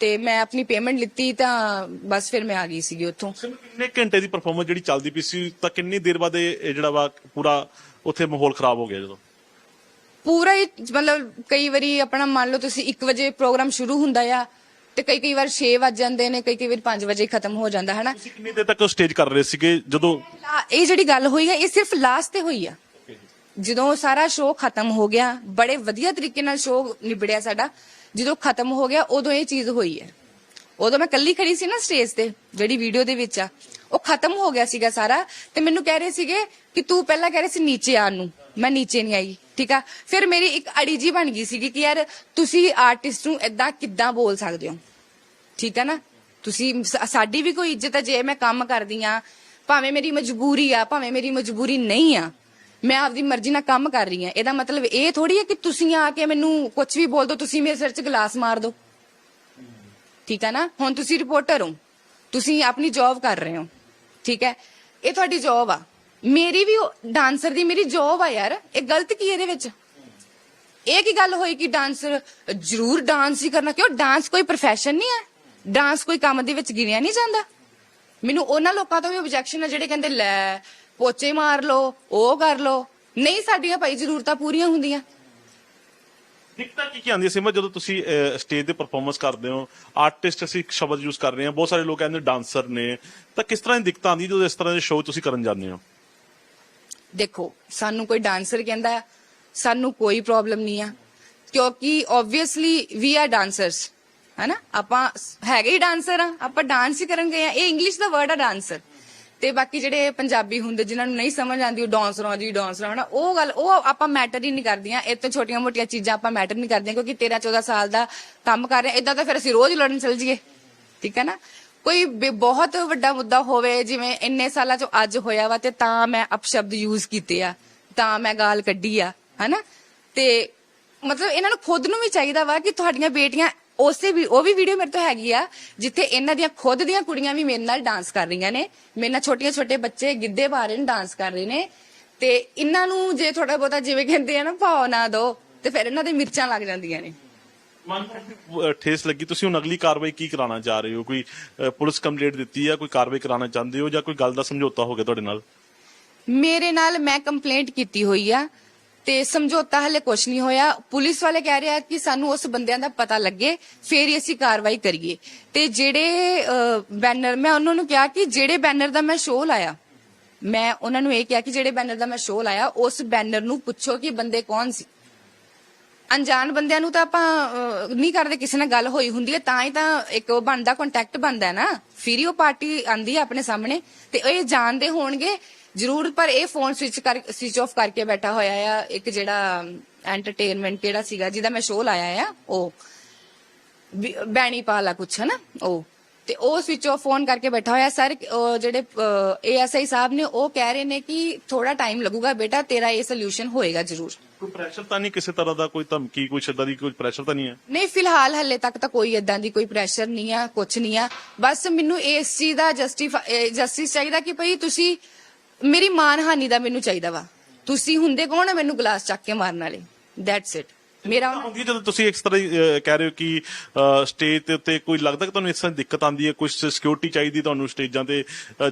ਤੇ ਮੈਂ ਆਪਣੀ ਪੇਮੈਂਟ ਲਿੱਤੀ ਤਾਂ ਬਸ ਫਿਰ ਮੈਂ ਆ ਗਈ ਸੀਗੀ ਉੱਥੋਂ। ਕਿੰਨੇ ਘੰਟੇ ਦੀ ਪਰਫਾਰਮੈਂਸ ਜਿਹੜੀ ਚੱਲਦੀ ਪਈ ਸੀ ਤਾਂ ਕਿੰਨੀ ਦੇਰ ਬਾਅਦ ਇਹ ਜਿਹੜਾ ਵਾ ਪੂਰਾ ਉੱਥੇ ਮਾਹੌਲ ਖਰਾਬ ਹੋ ਗਿਆ ਜਦੋਂ? ਪੂਰਾ ਹੀ ਮਤਲਬ ਕਈ ਵਾਰੀ ਆਪਣਾ ਮੰਨ ਲਓ ਤੁਸੀਂ 1 ਵਜੇ ਪ੍ਰੋਗਰਾਮ ਸ਼ੁਰੂ ਹੁੰਦਾ ਆ ਤੇ ਕਈ ਕਈ ਵਾਰ 6 ਵੱਜ ਜਾਂਦੇ ਨੇ ਕਈ ਕਈ ਵਾਰ 5 ਵਜੇ ਖਤਮ ਹੋ ਜਾਂਦਾ ਹੈ ਨਾ ਕਿੰਨੀ ਦੇਰ ਤੱਕ ਸਟੇਜ ਕਰ ਰਹੇ ਸੀਗੇ? ਜਦੋਂ ਇਹ ਜਿਹੜੀ ਗੱਲ ਹੋਈ ਹੈ ਇਹ ਸਿਰਫ ਲਾਸਟ ਤੇ ਹੋਈ ਆ। ਜਦੋਂ ਸਾਰਾ ਸ਼ੋਅ ਖਤਮ ਹੋ ਗਿਆ, ਬੜੇ ਵਧੀਆ ਤਰੀਕੇ ਨਾਲ ਸ਼ੋਅ ਨਿਬੜਿਆ ਸਾਡਾ, ਜਦੋਂ ਖਤਮ ਹੋ ਗਿਆ, ਉਦੋਂ ਇਹ ਚੀਜ਼ ਹੋਈ ਹੈ। ਉਦੋਂ ਮੈਂ ਕੱਲੀ ਖੜੀ ਸੀ ਨਾ ਸਟੇਜ ਤੇ, ਜਿਹੜੀ ਵੀਡੀਓ ਦੇ ਵਿੱਚ ਆ, ਉਹ ਖਤਮ ਹੋ ਗਿਆ ਸੀਗਾ ਸਾਰਾ, ਤੇ ਮੈਨੂੰ ਕਹਿ ਰਹੇ ਸੀਗੇ ਕਿ ਤੂੰ ਪਹਿਲਾਂ ਕਹਿ ਰਹੇ ਸੀ ਨੀਚੇ ਆਣ ਨੂੰ, ਮੈਂ ਨੀਚੇ ਨਹੀਂ ਆਈ, ਠੀਕ ਆ? ਫਿਰ ਮੇਰੀ ਇੱਕ ਅੜੀ ਜੀ ਬਣ ਗਈ ਸੀਗੀ ਕਿ ਯਾਰ ਤੁਸੀਂ ਆਰਟਿਸਟ ਨੂੰ ਇਦਾਂ ਕਿੱਦਾਂ ਬੋਲ ਸਕਦੇ ਹੋ? ਠੀਕ ਹੈ ਨਾ? ਤੁਸੀਂ ਸਾਡੀ ਵੀ ਕੋਈ ਇੱਜ਼ਤ ਹੈ ਜੇ ਮੈਂ ਕੰਮ ਕਰਦੀ ਆ, ਭਾਵੇਂ ਮੇਰੀ ਮਜਬੂਰੀ ਆ, ਭਾਵੇਂ ਮੇਰੀ ਮਜਬੂਰੀ ਨਹੀਂ ਆ ਮੈਂ ਆਪਦੀ ਮਰਜ਼ੀ ਨਾਲ ਕੰਮ ਕਰ ਰਹੀ ਹਾਂ। ਇਹਦਾ ਮਤਲਬ ਇਹ ਥੋੜੀ ਹੈ ਕਿ ਤੁਸੀਂ ਆ ਕੇ ਮੈਨੂੰ ਕੁਝ ਵੀ ਬੋਲ ਦੋ, ਤੁਸੀਂ ਮੇਰੇ ਸਿਰ 'ਚ ਗਲਾਸ ਮਾਰ ਦੋ। ਠੀਕ ਹੈ ਨਾ? ਹੁਣ ਤੁਸੀਂ ਰਿਪੋਰਟਰ ਹੋ। ਤੁਸੀਂ ਆਪਣੀ ਜੌਬ ਕਰ ਰਹੇ ਹੋ। ਠੀਕ ਹੈ? ਇਹ ਤੁਹਾਡੀ ਜੌਬ ਆ। ਮੇਰੀ ਵੀ ਡਾਂਸਰ ਦੀ ਮੇਰੀ ਜੌਬ ਆ ਯਾਰ। ਇਹ ਗਲਤ ਕੀ ਇਹਦੇ ਵਿੱਚ? ਇਹ ਕੀ ਗੱਲ ਹੋਈ ਕਿ ਡਾਂਸਰ ਜ਼ਰੂਰ ਡਾਂਸ ਹੀ ਕਰਨਾ? ਕਿਉਂ? ਡਾਂਸ ਕੋਈ profession ਨਹੀਂ ਹੈ। ਡਾਂਸ ਕੋਈ ਕੰਮ ਦੇ ਵਿੱਚ ਗਿਣਿਆ ਨਹੀਂ ਜਾਂਦਾ। ਮੈਨੂੰ ਉਹਨਾਂ ਲੋਕਾਂ ਤੋਂ ਵੀ ਆਬਜੈਕਸ਼ਨ ਹੈ ਜਿਹੜੇ ਕਹਿੰਦੇ ਲੈ ਪੋਚੇ ਮਾਰ ਲਓ ਉਹ ਕਰ ਲਓ। ਨਹੀਂ ਸਾਡੀਆਂ ਭਾਈ ਜ਼ਰੂਰਤਾਂ ਪੂਰੀਆਂ ਹੁੰਦੀਆਂ। ਦਿੱਕਤਾਂ ਕੀ ਕੀ ਆਉਂਦੀਆਂ ਸਿਮਰ ਜਦੋਂ ਤੁਸੀਂ ਸਟੇਜ ਤੇ ਪਰਫਾਰਮੈਂਸ ਕਰਦੇ ਹੋ ਆਰਟਿਸਟ ਅਸੀਂ ਇੱਕ ਸ਼ਬਦ ਯੂਜ਼ ਕਰ ਰਹੇ ਹਾਂ ਬਹੁਤ ਸਾਰੇ ਲੋਕ ਕਹਿੰਦੇ ਡਾਂਸਰ ਨੇ। ਤਾਂ ਕਿਸ ਤਰ੍ਹਾਂ ਦੀ ਦਿੱਕਤਾਂ ਆਉਂਦੀ ਜਦੋਂ ਇਸ ਤਰ੍ਹਾਂ ਦੇ ਸ਼ੋਅ ਤੁਸੀਂ ਕਰਨ ਜਾਂਦੇ ਹੋ? ਦੇਖੋ ਸਾਨੂੰ ਕੋਈ ਡਾਂਸਰ ਕਹਿੰਦਾ ਸਾਨੂੰ ਕੋਈ ਪ੍ਰੋਬਲਮ ਨਹੀਂ ਆ। ਕਿਉਂਕਿ ਆਬਵੀਅਸਲੀ ਵੀ ਆਰ ਡਾਂਸਰਸ ਹੈਨਾ ਆਪਾਂ ਹੈਗੇ ਹੀ ਡਾਂਸਰ ਆ ਆਪਾਂ ਡਾਂਸ ਹੀ ਕਰਨ ਗਏ ਆ ਇਹ ਇੰਗਲਿਸ਼ ਦਾ ਵਰਡ ਆ ਡਾਂਸਰ ਤੇ ਬਾਕੀ ਜਿਹੜੇ ਪੰਜਾਬੀ ਹੁੰਦੇ, ਜਿਨ੍ਹਾਂ ਨੂੰ ਨਹੀਂ ਸਮਝ ਆਉਂਦੀ, ਉਹ ਡਾਂਸਰਾਂ ਜੀ ਡਾਂਸਰਾਂ ਹਨਾ ਉਹ ਗੱਲ, ਉਹ ਆਪਾਂ ਮੈਟਰ ਹੀ ਨਹੀਂ ਕਰਦੀਆਂ। ਇਹ ਤੋਂ ਛੋਟੀਆਂ ਮੋਟੀਆਂ ਚੀਜ਼ਾਂ ਆਪਾਂ ਮੈਟਰ ਨਹੀਂ ਕਰਦੀਆਂ, ਕਿਉਂਕਿ 13 14 ਸਾਲ ਦਾ ਕੰਮ ਕਰ ਰਹੇ ਇਦਾਂ ਤਾਂ ਫਿਰ ਅਸੀਂ ਰੋਜ਼ ਲੜਨ ਚੱਲ ਜੀਏ ਠੀਕ ਹੈ ਨਾ? ਕੋਈ ਬਹੁਤ ਵੱਡਾ ਮੁੱਦਾ ਹੋਵੇ, ਜਿਵੇਂ ਇੰਨੇ ਸਾਲਾਂ ਚੋਂ ਅੱਜ ਹੋਇਆ ਵਾ, ਤੇ ਤਾਂ ਮੈਂ ਅਪਸ਼ਬਦ ਯੂਜ਼ ਕੀਤੇ ਆ, ਤਾਂ ਮੈਂ ਗਾਲ ਕੱਢੀ ਆ, ਹਨਾ? ਤੇ ਮਤਲਬ ਇਹਨਾਂ ਨੂੰ ਖੁਦ ਨੂੰ ਵੀ ਚਾਹੀਦਾ ਵਾ ਕਿ ਤੁਹਾਡੀਆਂ ਬੇਟੀਆਂ ਉਸੇ ਵੀ ਉਹ ਵੀ ਵੀਡੀਓ ਮੇਰੇ ਤੋਂ ਹੈਗੀ ਆ ਜਿੱਥੇ ਇਹਨਾਂ ਦੀਆਂ ਖੁਦ ਦੀਆਂ ਕੁੜੀਆਂ ਵੀ ਮੇਰੇ ਨਾਲ ਡਾਂਸ ਕਰ ਰਹੀਆਂ ਨੇ। ਮੇਰੇ ਨਾਲ ਛੋਟੀਆਂ ਛੋਟੇ ਬੱਚੇ ਗਿੱਧੇ ਪਾ ਰਹੇ ਨੇ ਡਾਂਸ ਕਰ ਰਹੇ ਨੇ। ਤੇ ਇਹਨਾਂ ਨੂੰ ਜੇ ਥੋੜਾ ਬਹੁਤਾ ਜਿਵੇਂ ਕਹਿੰਦੇ ਆ ਨਾ ਭਾਵ ਨਾ ਦੋ ਤੇ ਫਿਰ ਇਹਨਾਂ ਦੇ ਮਿਰਚਾਂ ਲੱਗ ਜਾਂਦੀਆਂ ਨੇ। ਮਨ ਠੇਸ ਲੱਗੀ ਤੁਸੀਂ ਹੁਣ ਅਗਲੀ ਕਾਰਵਾਈ ਕੀ ਕਰਾਉਣਾ ਚਾਹ ਰਹੇ ਹੋ? ਕੋਈ ਪੁਲਿਸ ਕੰਪਲੇਂਟ ਦਿੱਤੀ ਆ ਕੋਈ ਕਾਰਵਾਈ ਕਰਾਉਣਾ ਚਾਹੁੰਦੇ ਹੋ ਜਾਂ ਕੋਈ ਗੱਲ ਦਾ ਸਮਝੌਤਾ ਹੋ ਗਿਆ ਤੁਹਾਡੇ ਨਾਲ? ਮੇਰੇ ਨਾਲ ਮੈਂ ਕੰਪਲੇਂਟ ਕੀਤੀ ਹੋਈ ਆ। ਤੇ ਸਮਝੌਤਾ ਹਲੇ ਕੁਝ ਨਹੀਂ ਹੋਇਆ। ਪੁਲਿਸ ਵਾਲੇ ਕਹਿ ਰਿਹਾ ਕਿ ਸਾਨੂੰ ਉਸ ਬੰਦਿਆਂ ਦਾ ਪਤਾ ਲੱਗੇ ਫੇਰ ਹੀ ਅਸੀਂ ਕਾਰਵਾਈ ਕਰੀਏ। ਤੇ ਜਿਹੜੇ ਬੈਨਰ ਮੈਂ ਉਹਨਾਂ ਨੂੰ ਕਿਹਾ ਕਿ ਜਿਹੜੇ ਬੈਨਰ ਦਾ ਮੈਂ ਸ਼ੋਅ ਲਾਇਆ ਮੈਂ ਉਹਨਾਂ ਨੂੰ ਇਹ ਕਿਹਾ ਕਿ ਜਿਹੜੇ ਬੈਨਰ ਦਾ ਮੈਂ ਸ਼ੋਅ ਲਾਇਆ ਉਸ ਬੈਨਰ ਨੂੰ ਪੁੱਛੋ ਕਿ ਬੰਦੇ ਕੌਣ ਸੀ। ਅਣਜਾਣ ਬੰਦਿਆਂ ਨੂੰ ਤਾਂ ਆਪਾਂ ਅਹ, ਨਹੀਂ ਕਰਦੇ ਕਿਸੇ ਨਾਲ ਗੱਲ ਹੋਈ ਹੁੰਦੀ ਹੈ ਤਾਂ ਹੀ ਤਾਂ ਇੱਕ ਉਹ ਬਣਦਾ ਕੰਟੈਕਟ ਬਣਦਾ ਨਾ। ਫਿਰ ਹੀ ਉਹ ਪਾਰਟੀ ਆਂਦੀ ਹੈ ਆਪਣੇ ਸਾਹਮਣੇ ਤੇ ਇਹ ਜਾਣਦੇ ਹੋਣਗੇ ਜ਼ਰੂਰ ਪਰ ਇਹ ਫੋਨ ਸਵਿਚ ਕਰ ਸਵਿਚ ਆਫ ਕਰਕੇ ਬੈਠਾ ਹੋਇਆ ਆ ਇੱਕ ਜਿਹੜਾ ਐਂਟਰਟੇਨਮੈਂਟ ਕਿਹੜਾ ਸੀਗਾ ਜਿਹਦਾ ਮੈਂ ਸ਼ੋਅ ਲਾਇਆ ਆ ਉਹ। ਬੈਣੀ ਪਾਲਾ ਕੁਛ ਹੈ ਨਾ ਉਹ। ਤੇ ਉਹ ਸਵਿਚ ਆਫ ਫੋਨ ਕਰਕੇ ਬੈਠਾ ਹੋਇਆ। ਸਰ ਉਹ ਜਿਹੜੇ ਏਐਸਆਈ ਸਾਹਿਬ ਨੇ ਉਹ ਕਹਿ ਰਹੇ ਨੇ ਕਿ ਥੋੜਾ ਟਾਈਮ ਲੱਗੂਗਾ ਬੇਟਾ ਤੇਰਾ ਇਹ ਸੋਲੂਸ਼ਨ ਹੋਏਗਾ ਜ਼ਰੂਰ। ਕੋਈ ਪ੍ਰੈਸ਼ਰ ਤਾਂ ਨਹੀਂ ਕਿਸੇ ਤਰ੍ਹਾਂ ਦਾ ਕੋਈ ਧਮਕੀ ਕੋਈ ਸ਼ੱਦਾ ਦੀ ਕੋਈ ਪ੍ਰੈਸ਼ਰ ਤਾਂ ਨਹੀਂ ਹੈ? ਨਹੀਂ ਫਿਲਹਾਲ ਹੱਲੇ ਤੱਕ ਤਾਂ ਕੋਈ ਇਦਾਂ ਦੀ ਕੋਈ ਪ੍ਰੈਸ਼ਰ ਨਹੀਂ ਆ ਕੁਝ ਨਹੀਂ ਆ। ਬਸ ਮੈਨੂੰ ਇਸ ਚੀਜ਼ ਦਾ ਜਸਟਿਸ ਚਾਹੀਦਾ ਕਿ ਭਈ ਤੁਸੀਂ ਮੇਰੀ ਮਾਨਹਾਨੀ ਦਾ ਮੈਨੂੰ ਚਾਹੀਦਾ ਵਾ। ਤੁਸੀਂ ਹੁੰਦੇ ਕੌਣ ਆ ਮੈਨੂੰ ਗਲਾਸ ਚੱਕ ਕੇ ਮਾਰਨ ਵਾਲੇ? ਦੈਟਸ ਇਟ ਮੇਰਾ ਹੁੰਦੀ ਜਦੋਂ ਤੁਸੀਂ ਇਸ ਤਰ੍ਹਾਂ ਕਹਿ ਰਹੇ ਹੋ ਕਿ ਸਟੇਜ ਦੇ ਉੱਤੇ ਕੋਈ ਲੱਗਦਾ ਕਿ ਤੁਹਾਨੂੰ ਇਸ ਤਰ੍ਹਾਂ ਦਿੱਕਤ ਆਉਂਦੀ ਹੈ ਕੁਝ ਸਿਕਿਉਰਿਟੀ ਚਾਹੀਦੀ ਤੁਹਾਨੂੰ ਸਟੇਜਾਂ ਤੇ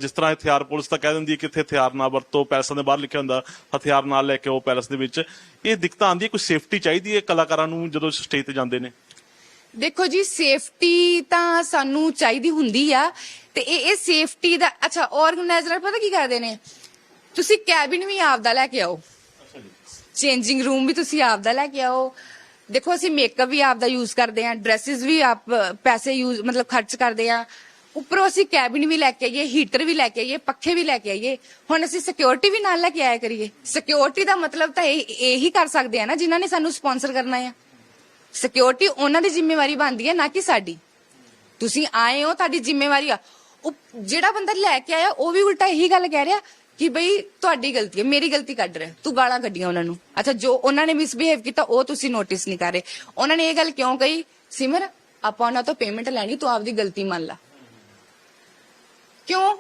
ਜਿਸ ਤਰ੍ਹਾਂ ਹਥਿਆਰ ਪੁਲਿਸ ਤਾਂ ਕਹਿ ਦਿੰਦੀ ਹੈ ਕਿ ਇੱਥੇ ਹਥਿਆਰ ਨਾ ਵਰਤੋ ਪੈਲਸਾਂ ਦੇ ਬਾਹਰ ਲਿਖਿਆ ਹੁੰਦਾ, ਹਥਿਆਰ ਨਾਲ ਲੈ ਕੇ ਆਓ ਪੈਲਸ ਦੇ ਵਿੱਚ। ਇਹ ਦਿੱਕਤਾਂ ਆਉਂਦੀਆਂ ਕੋਈ ਸੇਫਟੀ ਚਾਹੀਦੀ ਹੈ ਕਲਾਕਾਰਾਂ ਨੂੰ ਜਦੋਂ ਸਟੇਜ ਤੇ ਜਾਂਦੇ ਨੇ? ਦੇਖੋ ਜੀ ਸੇਫਟੀ ਤਾਂ ਸਾਨੂੰ ਚਾਹੀਦੀ ਹੁੰਦੀ ਆ ਤੇ ਇਹ ਇਹ ਸੇਫਟੀ ਦਾ ਅੱਛਾ ਆਰਗੇਨਾਈਜ਼ਰ ਪਤਾ ਕੀ ਕਰਦੇ ਨੇ? ਤੁਸੀਂ ਕੈਬਿਨ ਵੀ ਆਪਦਾ ਲੈ ਕੇ ਆਓ। ਚੇਂਜਿੰਗ ਰੂਮ ਵੀ ਤੁਸੀਂ ਆਪਦਾ ਲੈ ਕੇ ਆਓ। ਦੇਖੋ ਅਸੀਂ ਮੇਕਅਪ ਵੀ ਆਪਦਾ ਯੂਜ਼ ਕਰਦੇ ਆ ਡਰੈਸਸ ਵੀ ਆਪ ਪੈਸੇ ਯੂਜ਼ ਮਤਲਬ ਖਰਚ ਕਰਦੇ ਆ। ਉੱਪਰੋਂ ਅਸੀਂ ਕੈਬਿਨ ਵੀ ਲੈ ਕੇ ਆਈਏ ਹੀਟਰ ਵੀ ਲੈ ਕੇ ਆਈਏ ਪੱਖੇ ਵੀ ਲੈ ਕੇ ਆਈਏ। ਹੁਣ ਅਸੀਂ ਸਿਕਿਉਰਿਟੀ ਵੀ ਨਾਲ ਲੈ ਕੇ ਆਇਆ ਕਰੀਏ। ਸਿਕਿਉਰਿਟੀ ਦਾ ਮਤਲਬ ਤਾਂ ਇਹ ਇਹੀ ਕਰ ਸਕਦੇ ਆ ਨਾ ਜਿਨ੍ਹਾਂ ਨੇ ਸਾਨੂੰ ਸਪਾਂਸਰ ਕਰਨਾ ਆ। ਸਿਕਿਉਰਿਟੀ ਉਹਨਾਂ ਦੀ ਜ਼ਿੰਮੇਵਾਰੀ ਬਣਦੀ ਹੈ, ਨਾ ਕਿ ਸਾਡੀ। ਤੁਸੀਂ ਆਏ ਹੋ, ਤੁਹਾਡੀ ਜ਼ਿੰਮੇਵਾਰੀ ਆ। ਉਹ ਜਿਹੜਾ ਬੰਦਾ ਲੈ ਕੇ ਆਇਆ, ਉਹ ਵੀ ਉਲਟਾ ਇਹੀ ਗੱਲ ਕਹਿ ਰਿਹਾ ਕਿ ਬਈ ਤੁਹਾਡੀ ਗਲਤੀ ਹੈ, ਮੇਰੀ ਗਲਤੀ ਕੱਢ ਰਿਹਾ। ਤੂੰ ਗਾਲਾਂ ਕੱਢੀਆਂ ਉਹਨਾਂ ਨੂੰ। ਅੱਛਾ, ਜੋ ਉਹਨਾਂ ਨੇ ਮਿਸਬਿਹੇਵ ਕੀਤਾ, ਉਹ ਤੁਸੀਂ ਨੋਟਿਸ ਨਹੀਂ ਕਰ ਰਹੇ। ਉਹਨਾਂ ਨੇ ਇਹ ਗੱਲ ਕਿਉਂ ਕਹੀ? ਸਿਮਰ, ਆਪਾਂ ਉਹਨਾਂ ਤੋਂ ਪੇਮੈਂਟ ਲੈਣੀ, ਤੂੰ ਆਪਦੀ ਗਲਤੀ ਮੰਨ ਲੈ। ਕਿਉਂ?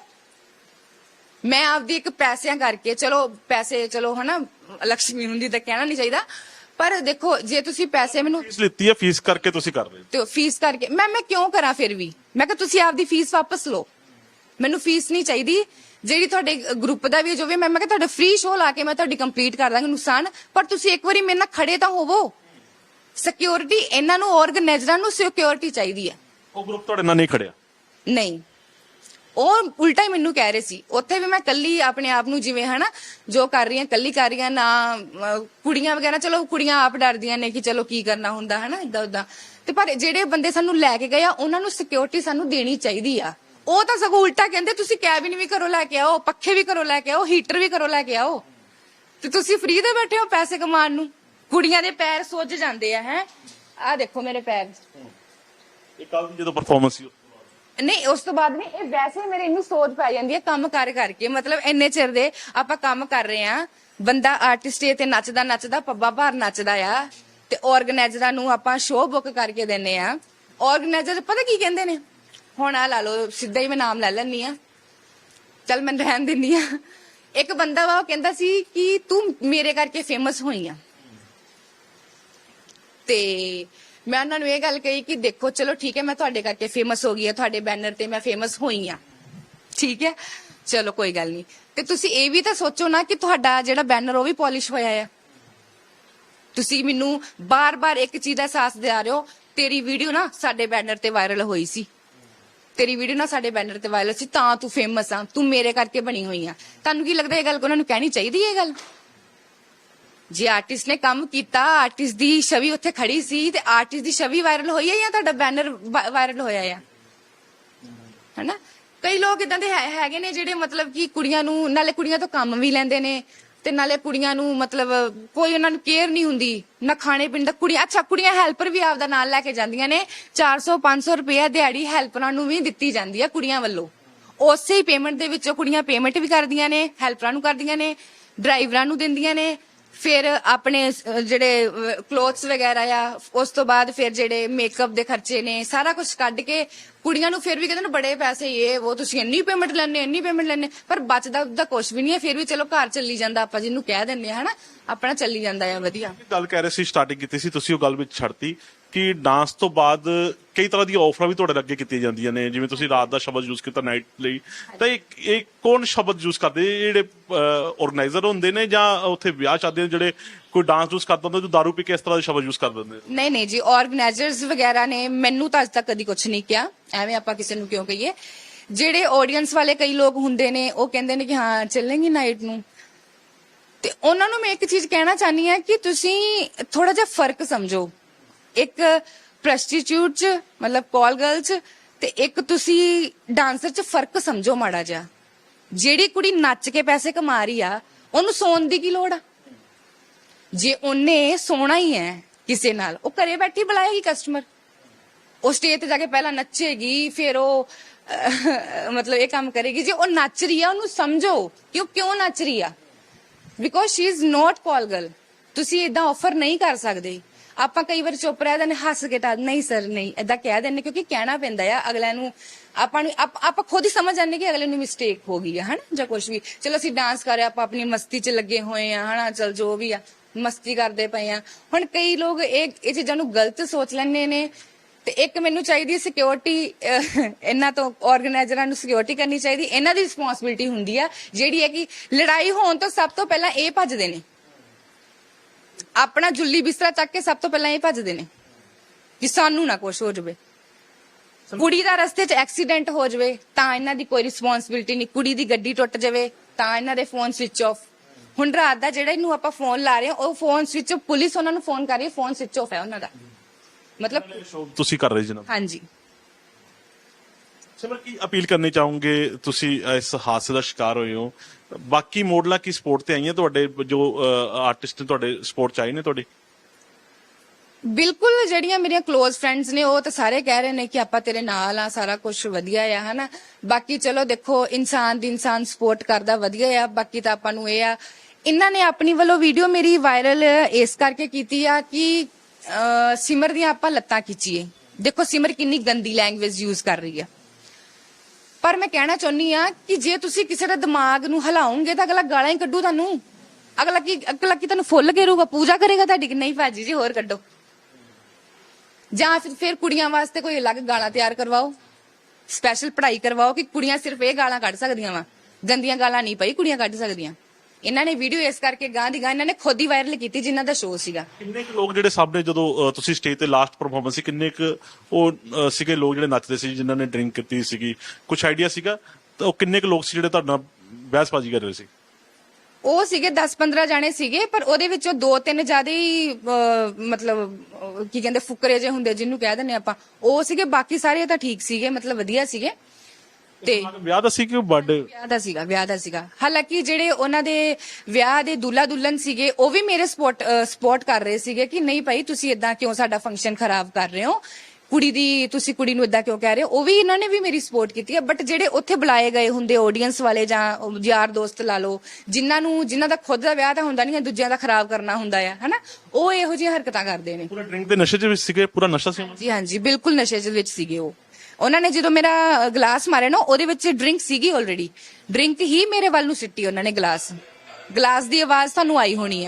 ਮੈਂ ਆਪਦੀ ਇੱਕ ਪੈਸਿਆਂ ਕਰਕੇ, ਚਲੋ, ਪੈਸੇ, ਚਲੋ, ਹਨਾ ਲక్ష్ਮੀ ਹੁੰਦੀ ਤਾਂ ਕਹਿਣਾ ਨਹੀਂ ਚਾਹੀਦਾ। ਪਰ ਦੇਖੋ ਜੇ ਤੁਸੀਂ ਪੈਸੇ ਮੈਨੂੰ ਫੀਸ ਲਿੱਤੀ ਹੈ ਫੀਸ ਕਰਕੇ ਤੁਸੀਂ ਕਰ ਰਹੇ ਹੋ। ਤੇ ਫੀਸ ਕਰਕੇ ਮੈਂ ਮੈਂ ਕਿਉਂ ਕਰਾਂ ਫਿਰ ਵੀ? ਮੈਂ ਕਿਹਾ ਤੁਸੀਂ ਆਪਦੀ ਫੀਸ ਵਾਪਸ ਲਓ। ਮੈਨੂੰ ਫੀਸ ਨਹੀਂ ਚਾਹੀਦੀ। ਜਿਹੜੀ ਤੁਹਾਡੇ ਗਰੁੱਪ ਦਾ ਵੀ ਜੋ ਵੀ ਮੈਂ ਮੈਂ ਕਿਹਾ ਤੁਹਾਡਾ ਫ੍ਰੀ ਸ਼ੋਅ ਲਾ ਕੇ ਮੈਂ ਤੁਹਾਡੀ ਕੰਪਲੀਟ ਕਰ ਦਾਂਗੀ ਨੁਕਸਾਨ। ਪਰ ਤੁਸੀਂ ਇੱਕ ਵਾਰੀ ਮੇਰੇ ਨਾਲ ਖੜੇ ਤਾਂ ਹੋਵੋ। ਸਿਕਿਉਰਿਟੀ ਇਹਨਾਂ ਨੂੰ ਆਰਗੇਨਾਈਜ਼ਰਾਂ ਨੂੰ ਸਿਕਿਉਰਿਟੀ ਚਾਹੀਦੀ ਹੈ। ਉਹ ਗਰੁੱਪ ਤੁਹਾਡੇ ਨਾਲ ਨਹੀਂ ਖੜਿਆ। ਨਹੀਂ। ਉਹ ਉਲਟਾ ਹੀ ਮੈਨੂੰ ਕਹਿ ਰਹੇ ਸੀ। ਉੱਥੇ ਵੀ ਮੈਂ ਕੱਲੀ ਆਪਣੇ ਆਪ ਨੂੰ ਜਿਵੇਂ ਹਨਾ ਜੋ ਕਰ ਰਹੀ ਕੱਲੀ ਕਰ ਰਹੀ ਨਾ ਅਹ, ਕੁੜੀਆਂ ਵਗੈਰਾ ਚਲੋ ਕੁੜੀਆਂ ਆਪ ਡਰਦੀਆਂ ਨੇ ਕਿ ਚਲੋ ਕੀ ਕਰਨਾ ਹੁੰਦਾ ਹਨਾ ਇਦਾਂ ਉਦਾਂ ਤੇ ਪਰ ਜਿਹੜੇ ਬੰਦੇ ਸਾਨੂੰ ਲੈ ਕੇ ਗਏ ਆ ਉਹਨਾਂ ਨੂੰ ਸਿਕਿਉਰਿਟੀ ਸਾਨੂੰ ਦੇਣੀ ਚਾਹੀਦੀ ਆ। ਉਹ ਤਾਂ ਸਗੋਂ ਉਲਟਾ ਕਹਿੰਦੇ ਤੁਸੀਂ ਕੈਬਿਨ ਵੀ ਘਰੋਂ ਲੈ ਕੇ ਆਓ ਪੱਖੇ ਵੀ ਘਰੋਂ ਲੈ ਕੇ ਆਓ ਹੀਟਰ ਵੀ ਕਰੋ ਲੈ ਕੇ ਆਓ। ਤੇ ਤੁਸੀਂ ਫ੍ਰੀ ਦੇ ਬੈਠੇ ਹੋ ਪੈਸੇ ਕਮਾਉਣ ਨੂੰ। ਕੁੜੀਆਂ ਦੇ ਪੈਰ ਸੁੱਜ ਜਾਂਦੇ ਆ ਹੈ। ਆਹ ਦੇਖੋ ਮੇਰੇ ਪੈਰ। ਇਹ ਕੱਲ ਜਦੋਂ ਪਰਫਾਰਮੈਂਸ ਸੀ ਨਹੀਂ, ਉਸ ਤੋਂ ਬਾਅਦ ਨਹੀਂ, ਇਹ ਵੈਸੇ ਮੇਰੇ ਇਹਨੂੰ ਸੋਚ ਪੈ ਜਾਂਦੀ ਹੈ, ਕੰਮ ਕਰ ਕਰਕੇ। ਮਤਲਬ ਇੰਨੇ ਚਿਰ ਦੇ ਆਪਾਂ ਕੰਮ ਕਰ ਰਹੇ ਆ ਬੰਦਾ ਆਰਟਿਸਟ ਤੇ ਨੱਚਦਾ ਨੱਚਦਾ, ਪੱਬਾ ਭਾਰ ਨੱਚਦਾ ਆ। ਤੇ ਆਰਗੇਨਾਈਜ਼ਰਾਂ ਨੂੰ ਆਪਾਂ ਸ਼ੋਅ ਬੁੱਕ ਕਰਕੇ ਦਿੰਨੇ ਆ ਆਰਗੇਨਾਈਜ਼ਰ ਪਤਾ ਕੀ ਕਹਿੰਦੇ ਨੇ? ਹੁਣ ਆ ਲਾ ਲਓ, ਸਿੱਧਾ ਹੀ ਮੈਂ ਨਾਮ ਲੈ ਲੈਣੀ ਆ ਚੱਲ ਮੈਂ ਰਹਿਣ ਦਿੰਨੀ ਆ ਇੱਕ ਬੰਦਾ ਵਾ, ਉਹ ਕਹਿੰਦਾ ਸੀ ਕਿ ਤੂੰ ਮੇਰੇ ਕਰਕੇ ਫੇਮਸ ਹੋਈ ਆ। ਤੇ ਮੈਂ ਉਹਨਾਂ ਨੂੰ ਇਹ ਗੱਲ ਕਹੀ ਕਿ ਦੇਖੋ, ਚਲੋ ਠੀਕ ਹੈ, ਮੈਂ ਤੁਹਾਡੇ ਕਰਕੇ ਫੇਮਸ ਹੋ ਗਈ ਹਾਂ, ਤੁਹਾਡੇ ਬੈਨਰ ਤੇ ਮੈਂ ਫੇਮਸ ਹੋਈ ਆ ਠੀਕ ਹੈ? ਚਲੋ, ਕੋਈ ਗੱਲ ਨਹੀਂ। ਤੇ ਤੁਸੀਂ ਇਹ ਵੀ ਤਾਂ ਸੋਚੋ ਨਾ ਕਿ ਤੁਹਾਡਾ ਜਿਹੜਾ ਬੈਨਰ ਉਹ ਵੀ ਪਾਲਿਸ਼ ਹੋਇਆ ਆ ਤੁਸੀਂ ਮੈਨੂੰ ਬਾਰ-ਬਾਰ ਇੱਕ ਚੀਜ਼ ਦਾ ਅਹਿਸਾਸ ਦਿਲਾ ਰਹੇ ਹੋ, ਤੇਰੀ ਵੀਡੀਓ ਨਾ ਸਾਡੇ ਬੈਨਰ ਤੇ ਵਾਇਰਲ ਹੋਈ ਸੀ। ਤੇਰੀ ਵੀਡੀਓ ਨਾ ਸਾਡੇ ਬੈਨਰ ਤੇ ਵਾਇਰਲ ਸੀ, ਤਾਂ ਤੂੰ ਫੇਮਸ ਆ, ਤੂੰ ਮੇਰੇ ਕਰਕੇ ਬਣੀ ਹੋਈ ਆ। ਤੁਹਾਨੂੰ ਕੀ ਲੱਗਦਾ ਇਹ ਗੱਲ ਉਹਨਾਂ ਨੂੰ ਕਹਿਣੀ ਚਾਹੀਦੀ ਹੈ ਇਹ ਗੱਲ? ਜੇ ਆਰਟਿਸਟ ਨੇ ਕੰਮ ਕੀਤਾ ਆਰਟਿਸਟ ਦੀ ਛਵੀ ਉੱਥੇ ਖੜੀ ਸੀ ਤੇ ਆਰਟਿਸਟ ਦੀ ਛਵੀ ਵਾਇਰਲ ਹੋਈ ਹੈ ਜਾਂ ਤੁਹਾਡਾ ਬੈਨਰ ਵਾਇਰਲ ਹੋਇਆ ਆ? ਹਨਾ? ਕਈ ਲੋਕ ਇਦਾਂ ਦੇ ਹੈਗੇ ਨੇ ਜਿਹੜੇ ਮਤਲਬ ਕਿ ਕੁੜੀਆਂ ਨੂੰ, ਨਾਲੇ ਕੁੜੀਆਂ ਤੋਂ ਕੰਮ ਵੀ ਲੈਂਦੇ ਨੇ ਤੇ ਨਾਲੇ ਕੁੜੀਆਂ ਨੂੰ ਮਤਲਬ ਕੋਈ ਉਹਨਾਂ ਨੂੰ ਕੇਅਰ ਨਹੀਂ ਹੁੰਦੀ, ਨਾ ਖਾਣੇ ਪੀਣ ਦਾ। ਕੁੜੀਆਂ, ਅੱਛਾ, ਕੁੜੀਆਂ ਹੈਲਪਰ ਵੀ ਆਪਦਾ ਨਾਲ ਲੈ ਕੇ ਜਾਂਦੀਆਂ ਨੇ 400 500 ਰੁਪਏ ਦਿਹਾੜੀ ਹੈਲਪਰਾਂ ਨੂੰ ਵੀ ਦਿੱਤੀ ਜਾਂਦੀ ਹੈ ਕੁੜੀਆਂ ਵੱਲੋਂ। ਉਸੇ ਹੀ ਪੇਮੈਂਟ ਦੇ ਵਿੱਚੋਂ ਕੁੜੀਆਂ ਪੇਮੈਂਟ ਵੀ ਕਰਦੀਆਂ ਨੇ ਹੈਲਪਰਾਂ ਨੂੰ ਕਰਦੀਆਂ ਨੇ ਡਰਾਈਵਰਾਂ ਨੂੰ ਦਿੰਦੀਆਂ ਨੇ ਫਿਰ ਆਪਣੇ ਅਹ, ਜਿਹੜੇ ਕਲੋਥਸ ਵਗੈਰਾ ਆ ਉਸ ਤੋਂ ਬਾਅਦ ਫਿਰ ਜਿਹੜੇ ਮੇਕਅਪ ਦੇ ਖਰਚੇ ਨੇ ਸਾਰਾ ਕੁਝ ਕੱਢ ਕੇ ਕੁੜੀਆਂ ਨੂੰ ਫਿਰ ਵੀ ਕਹਿੰਦੇ ਨੇ ਬੜੇ ਪੈਸੇ ਇਹ ਉਹ ਤੁਸੀਂ ਇੰਨੀ ਪੇਮੈਂਟ ਲੈਣੇ ਇੰਨੀ ਪੇਮੈਂਟ ਲੈਣੇ ਪਰ ਬਚਦਾ ਉਹਦਾ ਕੁਝ ਵੀ ਨਹੀਂ ਹੈ ਫਿਰ ਵੀ ਚਲੋ ਘਰ ਚੱਲੀ ਜਾਂਦਾ ਆਪਾਂ ਜਿਹਨੂੰ ਕਹਿ ਦਿੰਦੇ ਆ ਹਨਾ ਆਪਣਾ ਚੱਲੀ ਜਾਂਦਾ ਆ ਵਧੀਆ। ਗੱਲ ਕਹਿ ਰਹੇ ਸੀ ਸਟਾਰਟਿੰਗ ਕੀਤੀ ਸੀ ਤੁਸੀਂ ਉਹ ਗੱਲ ਵਿੱਚ ਛੱਡਤੀ ਕਿ ਡਾਂਸ ਤੋਂ ਬਾਅਦ ਕਈ ਤਰ੍ਹਾਂ ਦੀਆਂ ਆਫਰਾਂ ਵੀ ਤੁਹਾਡੇ ਅੱਗੇ ਕੀਤੀਆਂ ਜਾਂਦੀਆਂ ਨੇ, ਜਿਵੇਂ ਤੁਸੀਂ ਰਾਤ ਦਾ ਸ਼ਬਦ ਯੂਜ਼ ਕੀਤਾ ਨਾਈਟ ਲਈ। ਤਾਂ ਇਹ ਇਹ ਕੌਣ ਸ਼ਬਦ ਯੂਜ਼ ਕਰਦੇ? ਜਿਹੜੇ ਆਰਗੇਨਾਈਜ਼ਰ ਹੁੰਦੇ ਨੇ ਜਾਂ ਉੱਥੇ ਵਿਆਹ ਚਾਹਦੇ ਨੇ ਜਿਹੜੇ ਕੋਈ ਡਾਂਸ ਯੂਜ਼ ਕਰਦਾ ਹੁੰਦਾ, ਜੋ ਦਾਰੂ ਪੀ ਕੇ ਇਸ ਤਰ੍ਹਾਂ ਦੇ ਸ਼ਬਦ ਯੂਜ਼ ਕਰ ਦਿੰਦੇ ਨਹੀਂ ਨਹੀਂ ਜੀ ਆਰਗੇਨਾਈਜ਼ਰਸ ਵਗੈਰਾ ਨੇ ਮੈਨੂੰ ਤਾਂ ਅੱਜ ਤੱਕ ਕਦੀ ਕੁਝ ਨਹੀਂ ਕਿਹਾ। ਐਵੇਂ ਆਪਾਂ ਕਿਸੇ ਨੂੰ ਕਿਉਂ ਕਹੀਏ? ਜਿਹੜੇ ਆਡੀਅנס ਵਾਲੇ ਕਈ ਲੋਕ ਹੁੰਦੇ ਨੇ, ਉਹ ਕਹਿੰਦੇ ਨੇ ਕਿ ਹਾਂ, ਚੱਲਾਂਗੇ ਨਾਈਟ ਨੂੰ। ਤੇ ਉਹਨਾਂ ਨੂੰ ਮੈਂ ਇੱਕ ਚੀਜ਼ ਕਹਿਣਾ ਚਾਹਨੀ ਆ ਕਿ ਤੁਸੀਂ ਥੋੜਾ ਜਿਹਾ ਫ਼ਰਕ ਸਮਝੋ। ਇੱਕ ਪ੍ਰੈਸਟੀਟਿਊਟ ਚ, ਮਤਲਬ ਕਾਲ ਗਰਲ ਚ, ਤੇ ਇੱਕ ਤੁਸੀਂ ਡਾਂਸਰ ਚ ਫ਼ਰਕ ਸਮਝੋ ਮਾੜਾ ਜਿਹਾ। ਜਿਹੜੀ ਕੁੜੀ ਨੱਚ ਕੇ ਪੈਸੇ ਕਮਾ ਰਹੀ ਆ, ਉਹਨੂੰ ਸੌਣ ਦੀ ਕੀ ਲੋੜ ਆ? ਜੇ ਉਹਨੇ ਸੋਣਾ ਹੀ ਹੈ ਕਿਸੇ ਨਾਲ, ਉਹ ਘਰੇ ਬੈਠੀ ਬੁਲਾਏਗੀ ਕਸਟਮਰ ਉਹ ਸਟੇਜ ਤੇ ਜਾ ਕੇ ਪਹਿਲਾਂ ਨੱਚੇਗੀ, ਫਿਰ ਉਹ ਮਤਲਬ ਇਹ ਕੰਮ ਕਰੇਗੀ। ਜੇ ਉਹ ਨੱਚ ਰਹੀ ਆ, ਉਹਨੂੰ ਸਮਝੋ ਕਿ ਉਹ ਕਿਉਂ ਨੱਚ ਰਹੀ ਆ। Because she is not call girl ਤੁਸੀਂ ਇਦਾਂ ਆਫਰ ਨਹੀਂ ਕਰ ਸਕਦੇ। ਆਪਾਂ ਕਈ ਵਾਰ ਚੁੱਪ ਰਹਿ ਜਾਂਦੇ, ਹੱਸ ਕੇ ਤਾਂ ਨਹੀਂ ਸਰ ਨਹੀਂ ਇਦਾਂ ਕਹਿ ਦਿੰਦੇ, ਕਿਉਂਕਿ ਕਹਿਣਾ ਪੈਂਦਾ ਆ, ਅਗਲਿਆਂ ਨੂੰ ਆਪਾਂ ਨੂੰ, ਆਪਾਂ ਖੁਦ ਹੀ ਸਮਝ ਜਾਂਦੇ ਕਿ ਅਗਲੇ ਨੂੰ ਮਿਸਟੇਕ ਹੋ ਗਈ ਆ, ਹਨਾ, ਜਾਂ ਕੁਝ ਵੀ। ਚਲੋ ਅਸੀਂ ਡਾਂਸ ਕਰ ਰਹੇ ਆਪਾਂ ਆਪਣੀ ਮਸਤੀ 'ਚ ਲੱਗੇ ਹੋਏ ਆ, ਹਨਾ, ਚਲ ਜੋ ਵੀ ਆ, ਮਸਤੀ ਕਰਦੇ ਪਏ ਆ। ਹੁਣ ਕਈ ਲੋਕ ਇਹ ਇਹ ਚੀਜ਼ਾਂ ਨੂੰ ਗਲਤ ਸੋਚ ਲੈਂਦੇ ਨੇ, ਤੇ ਇੱਕ ਮੈਨੂੰ ਚਾਹੀਦੀ ਹੈ ਸਿਕਿਉਰਿਟੀ ਇਹਨਾਂ ਤੋਂ ਆਰਗੇਨਾਈਜ਼ਰਾਂ ਨੂੰ ਸਿਕਿਉਰਿਟੀ ਕਰਨੀ ਚਾਹੀਦੀ, ਇਹਨਾਂ ਦੀ ਰਿਸਪੌਂਸਿਬਿਲਟੀ ਹੁੰਦੀ ਆ, ਜਿਹੜੀ ਹੈ ਕਿ ਲੜਾਈ ਹੋਣ ਤੋਂ ਸਭ ਤੋਂ ਪਹਿਲਾਂ ਇਹ ਭੱਜਦੇ ਨੇ। ਆਪਣਾ ਜੁੱਲੀ ਬਿਸਤਰਾ ਚੱਕ ਕੇ ਸਭ ਤੋਂ ਪਹਿਲਾਂ ਇਹ ਭੱਜਦੇ ਨੇ ਕਿ ਸਾਨੂੰ ਨਾ ਕੁਝ ਹੋ ਜਾਵੇ। ਕੁੜੀ ਦਾ ਰਸਤੇ 'ਚ ਐਕਸੀਡੈਂਟ ਹੋ ਜਾਵੇ ਤਾਂ ਇਹਨਾਂ ਦੀ ਕੋਈ ਰਿਸਪੌਂਸਿਬਿਲਟੀ ਨਹੀਂ। ਕੁੜੀ ਦੀ ਗੱਡੀ ਟੁੱਟ ਜਾਵੇ ਤਾਂ ਇਹਨਾਂ ਦੇ ਫੋਨ ਸਵਿਚ ਆਫ ਹੁਣ ਰਾਤ ਦਾ ਜਿਹੜਾ ਇਹਨੂੰ ਆਪਾਂ ਫੋਨ ਲਾ ਰਹੇ ਹਾਂ ਉਹ ਫੋਨ ਸਵਿਚ ਪੁਲਿਸ ਉਹਨਾਂ ਨੂੰ ਫੋਨ ਕਰ ਰਹੀ ਹੈ ਫੋਨ ਸਵਿਚ ਆਫ ਹੈ ਉਹਨਾਂ ਦਾ। ਮਤਲਬ ਤੁਸੀਂ ਕਰ ਰਹੇ ਜਨਾਬ ਹਾਂਜੀ। ਸਿਮਰ, ਕੀ ਅਪੀਲ ਕਰਨੀ ਚਾਹੋਗੇ? ਤੁਸੀਂ ਇਸ ਹਾਦਸੇ ਦਾ ਸ਼ਿਕਾਰ ਹੋਏ ਹੋ। ਬਾਕੀ ਮੋਡਲਾਂ ਕੀ ਸਪੋਰਟ ਤੇ ਆਈਆਂ ਤੁਹਾਡੇ? ਜੋ ਆਰਟਿਸਟ ਨੇ ਤੁਹਾਡੇ ਸਪੋਰਟ ਚ ਆਏ ਨੇ ਤੁਹਾਡੇ? ਬਿਲਕੁਲ, ਜਿਹੜੀਆਂ ਮੇਰੀਆਂ ক্লোਜ਼ ਫਰੈਂਡਸ ਨੇ, ਉਹ ਤਾਂ ਸਾਰੇ ਕਹਿ ਰਹੇ ਨੇ ਕਿ ਆਪਾਂ ਤੇਰੇ ਨਾਲ ਆ, ਸਾਰਾ ਕੁਝ ਵਧੀਆ ਆ, ਹਨਾ? ਬਾਕੀ ਚਲੋ ਦੇਖੋ, ਇਨਸਾਨ ਦੀ ਇਨਸਾਨ ਸਪੋਰਟ ਕਰਦਾ ਵਧੀਆ ਆ, ਬਾਕੀ ਤਾਂ ਆਪਾਂ ਨੂੰ ਇਹ ਆ, ਇਹਨਾਂ ਨੇ ਆਪਣੀ ਵੱਲੋਂ ਵੀਡੀਓ ਮੇਰੀ ਵਾਇਰਲ ਇਸ ਕਰਕੇ ਕੀਤੀ ਆ ਕਿ ਸਿਮਰ ਦੀਆਂ ਆਪਾਂ ਲੱਤਾਂ ਖਿੱਚੀਏ। ਦੇਖੋ, ਸਿਮਰ ਕਿੰਨੀ ਗੰਦੀ ਲੈਂਗੁਏਜ ਯੂਜ਼ ਕਰ ਰਹੀ ਆ। ਪਰ ਮੈਂ ਕਹਿਣਾ ਚਾਹੁੰਦੀ ਆ ਕਿ ਜੇ ਤੁਸੀਂ ਕਿਸੇ ਦੇ ਦਿਮਾਗ ਨੂੰ ਹਿਲਾਓਗੇ ਤਾਂ ਅਗਲਾ ਗਾਲਾਂ ਹੀ ਕੱਢੂ ਤੁਹਾਨੂੰ। ਅਗਲਾ ਕੀ ਅਗਲਾ ਕੀ ਤੁਹਾਨੂੰ ਫੁੱਲ ਘੇਰੂਗਾ ਪੂਜਾ ਕਰੇਗਾ ਤੁਹਾਡੀ ਕਿ ਨਹੀਂ ਭਾਜੀ ਜੀ, ਹੋਰ ਕੱਢੋ। ਜਾਂ ਫਿਰ ਫਿਰ ਕੁੜੀਆਂ ਵਾਸਤੇ ਕੋਈ ਅਲੱਗ ਗਾਲਾਂ ਤਿਆਰ ਕਰਵਾਓ। ਸਪੈਸ਼ਲ ਪੜ੍ਹਾਈ ਕਰਵਾਓ ਕਿ ਕੁੜੀਆਂ ਸਿਰਫ ਇਹ ਗਾਲਾਂ ਕੱਢ ਸਕਦੀਆਂ ਵਾ। ਗੰਦੀਆਂ ਗਾਲਾਂ ਨਹੀਂ ਪਈ, ਕੁੜੀਆਂ ਕੱਢ ਸਕਦੀਆਂ। ਇਹਨਾਂ ਨੇ ਵੀਡੀਓ ਇਸ ਕਰਕੇ ਗਾਂ ਦੀ ਗਾਂ ਇਹਨਾਂ ਨੇ ਖੁਦ ਹੀ ਵਾਇਰਲ ਕੀਤੀ ਜਿਨ੍ਹਾਂ ਦਾ ਸ਼ੋਅ ਸੀਗਾ। ਕਿੰਨੇ ਕੁ ਲੋਕ ਜਿਹੜੇ ਸਾਹਮਣੇ ਜਦੋਂ ਤੁਸੀਂ ਸਟੇਜ ਤੇ ਲਾਸਟ ਪਰਫਾਰਮੈਂਸ ਸੀ ਕਿੰਨੇ ਕੁ ਉਹ ਸੀਗੇ ਲੋਕ ਜਿਹੜੇ ਨੱਚਦੇ ਸੀ ਜਿਨ੍ਹਾਂ ਨੇ ਡਰਿੰਕ ਕੀਤੀ ਸੀਗੀ? ਕੁਝ ਆਈਡੀਆ ਸੀਗਾ? ਤਾਂ ਉਹ ਕਿੰਨੇ ਕੁ ਲੋਕ ਸੀ ਜਿਹੜੇ ਤੁਹਾਡੇ ਬਹਿਸਬਾਜ਼ੀ ਕਰ ਰਹੇ ਸੀ? ਉਹ ਸੀਗੇ 10-15 ਜਾਣੇ ਸੀਗੇ ਪਰ ਉਹਦੇ ਵਿੱਚੋਂ ਦੋ ਤਿੰਨ ਜ਼ਿਆਦਾ ਹੀ ਅਹ, ਮਤਲਬ ਅਹ, ਕੀ ਕਹਿੰਦੇ ਫੁਕਰੇ ਜੇ ਹੁੰਦੇ ਜਿਹਨੂੰ ਕਹਿ ਦਿੰਦੇ ਆਪਾਂ। ਉਹ ਸੀਗੇ ਬਾਕੀ ਸਾਰੇ ਤਾਂ ਠੀਕ ਸੀਗੇ ਮਤਲਬ ਵਧੀਆ ਸੀਗੇ। ਤੇ ਵਿਆਹ ਦਾ ਸੀ ਕਿ ਬਰਥਡੇ? ਵਿਆਹ ਦਾ ਸੀਗਾ ਵਿਆਹ ਦਾ ਸੀਗਾ। ਹਾਲਾਂਕਿ ਜਿਹੜੇ ਉਹਨਾਂ ਦੇ ਵਿਆਹ ਦੇ ਦੁੱਲਾ ਦੁਲਹਨ ਸੀਗੇ ਉਹ ਵੀ ਮੇਰੇ ਸਪੋਰਟ ਸਪੋਰਟ ਕਰ ਰਹੇ ਸੀਗੇ ਕਿ ਨਹੀਂ ਭਾਈ ਤੁਸੀਂ ਇਦਾਂ ਕਿਉਂ ਸਾਡਾ ਫੰਕਸ਼ਨ ਖਰਾਬ ਕਰ ਰਹੇ ਹੋ? ਕੁੜੀ ਦੀ ਤੁਸੀਂ ਕੁੜੀ ਨੂੰ ਇਦਾਂ ਕਿਉਂ ਕਹਿ ਰਹੇ ਹੋ? ਉਹ ਵੀ ਇਹਨਾਂ ਨੇ ਵੀ ਮੇਰੀ ਸਪੋਰਟ ਕੀਤੀ ਹੈ ਬਟ ਜਿਹੜੇ ਉੱਥੇ ਬੁਲਾਏ ਗਏ ਹੁੰਦੇ ਆਡੀਅנס ਵਾਲੇ ਜਾਂ ਯਾਰ ਦੋਸਤ ਲਾ ਲਓ ਜਿਨ੍ਹਾਂ ਨੂੰ ਜਿਨ੍ਹਾਂ ਦਾ ਖੁਦ ਦਾ ਵਿਆਹ ਤਾਂ ਹੁੰਦਾ ਨਹੀਂ ਹੈ ਦੂਜਿਆਂ ਦਾ ਖਰਾਬ ਕਰਨਾ ਹੁੰਦਾ ਆ ਹਨਾ? ਉਹ ਇਹੋ ਜਿਹੀਆਂ ਹਰਕਤਾਂ ਕਰਦੇ ਨੇ। ਪੂਰਾ ਡਰਿੰਕ ਦੇ ਨਸ਼ੇ 'ਚ ਵੀ ਸੀਗੇ ਪੂਰਾ ਨਸ਼ਾ ਸੀ ਉਹਨਾਂ ਦਾ? ਜੀ ਹਾਂਜੀ ਬਿਲਕੁਲ ਨਸ਼ੇ ਦੇ ਵਿੱਚ ਸੀਗੇ ਉਹ। ਉਹਨਾਂ ਨੇ ਜਦੋਂ ਮੇਰਾ ਗਲਾਸ ਮਾਰਿਆ ਨਾ, ਉਹਦੇ ਵਿੱਚ ਡਰਿੰਕ ਸੀਗੀ ਆਲਰੇਡੀ ਡਰਿੰਕ ਹੀ ਮੇਰੇ ਵੱਲ ਨੂੰ ਸਿੱਟੀ ਉਹਨਾਂ ਨੇ ਗਲਾਸ। ਗਲਾਸ ਦੀ ਆਵਾਜ਼ ਤੁਹਾਨੂੰ ਆਈ ਹੋਣੀ ਆ।